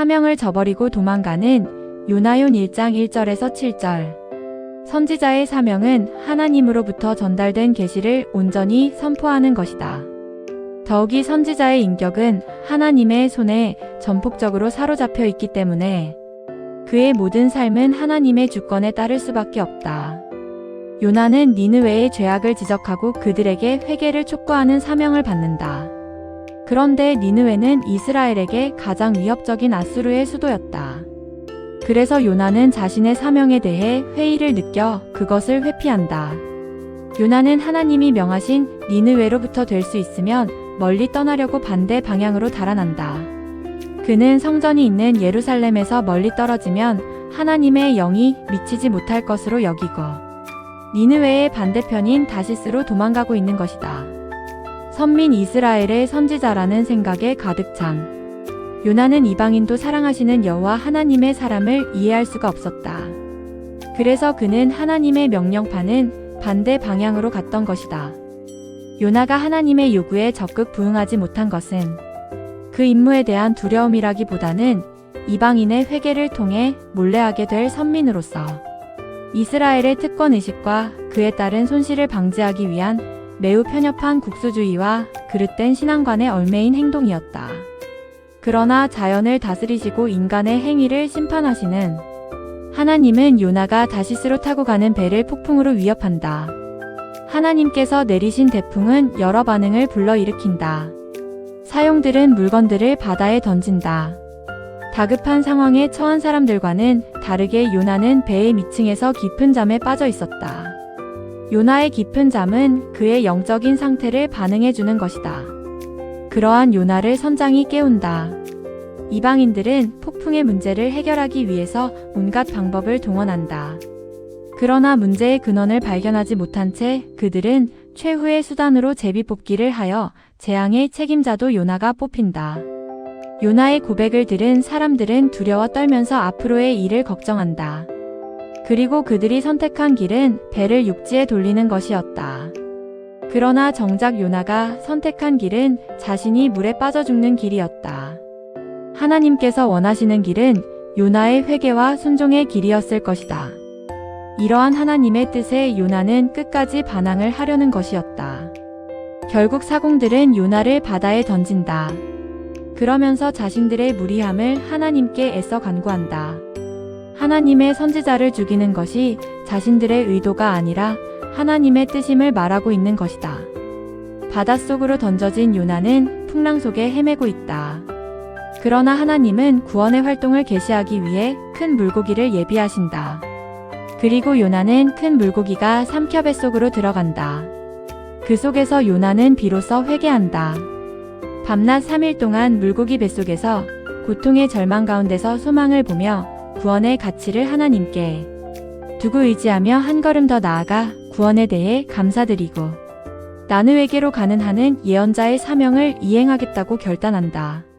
사명을 저버리고 도망가는 요나yon 1장 1절에서 7절. 선지자의 사명은 하나님으로부터 전달된 계시를 온전히 선포하는 것이다. 더욱이 선지자의 인격은 하나님의 손에 전폭적으로 사로잡혀 있기 때문에 그의 모든 삶은 하나님의 주권에 따를 수밖에 없다. 요나는 니느웨의 죄악을 지적하고 그들에게 회개를 촉구하는 사명을 받는다. 그런데 니느웨는 이스라엘에게 가장 위협적인 아수르의 수도였다. 그래서 요나는 자신의 사명에 대해 회의를 느껴 그것을 회피한다. 요나는 하나님이 명하신 니느웨로부터 될 수 있으면 멀리 떠나려고 반대 방향으로 달아난다. 그는 성전이 있는 예루살렘에서 멀리 떨어지면 하나님의 영이 미치지 못할 것으로 여기고 니느웨의 반대편인 다시스로 도망가고 있는 것이다. 선민 이스라엘의 선지자라는 생각에 가득 찬 요나는 이방인도 사랑하시는 여호와 하나님의 사람을 이해할 수가 없었다. 그래서 그는 하나님의 명령파는 반대 방향으로 갔던 것이다. 요나가 하나님의 요구에 적극 부응하지 못한 것은 그 임무에 대한 두려움이라기보다는 이방인의 회개를 통해 몰래하게 될 선민으로서 이스라엘의 특권 의식과 그에 따른 손실을 방지하기 위한 매우 편협한 국수주의와 그릇된 신앙관에 얽매인 행동이었다. 그러나 자연을 다스리시고 인간의 행위를 심판하시는 하나님은 요나가 다시스로 타고 가는 배를 폭풍으로 위협한다. 하나님께서 내리신 대풍은 여러 반응을 불러일으킨다. 사용들은 물건들을 바다에 던진다. 다급한 상황에 처한 사람들과는 다르게 요나는 배의 미층에서 깊은 잠에 빠져 있었다. 요나의 깊은 잠은 그의 영적인 상태를 반응해 주는 것이다. 그러한 요나를 선장이 깨운다. 이방인들은 폭풍의 문제를 해결하기 위해서 온갖 방법을 동원한다. 그러나 문제의 근원을 발견하지 못한 채 그들은 최후의 수단으로 제비 뽑기를 하여 재앙의 책임자도 요나가 뽑힌다. 요나의 고백을 들은 사람들은 두려워 떨면서 앞으로의 일을 걱정한다. 그리고 그들이 선택한 길은 배를 육지에 돌리는 것이었다. 그러나 정작 요나가 선택한 길은 자신이 물에 빠져 죽는 길이었다. 하나님께서 원하시는 길은 요나의 회개와 순종의 길이었을 것이다. 이러한 하나님의 뜻에 요나는 끝까지 반항을 하려는 것이었다. 결국 사공들은 요나를 바다에 던진다. 그러면서 자신들의 무리함을 하나님께 애써 간구한다. 하나님의 선지자를 죽이는 것이 자신들의 의도가 아니라 하나님의 뜻임을 말하고 있는 것이다. 바닷속으로 던져진 요나는 풍랑 속에 헤매고 있다. 그러나 하나님은 구원의 활동을 개시하기 위해 큰 물고기를 예비하신다. 그리고 요나는 큰 물고기가 삼켜 뱃속으로 들어간다. 그 속에서 요나는 비로소 회개한다. 밤낮 3일 동안 물고기 뱃속에서 고통의 절망 가운데서 소망을 보며 구원의 가치를 하나님께 두고 의지하며 한 걸음 더 나아가 구원에 대해 감사드리고 나누에게로 가는 하는 예언자의 사명을 이행하겠다고 결단한다.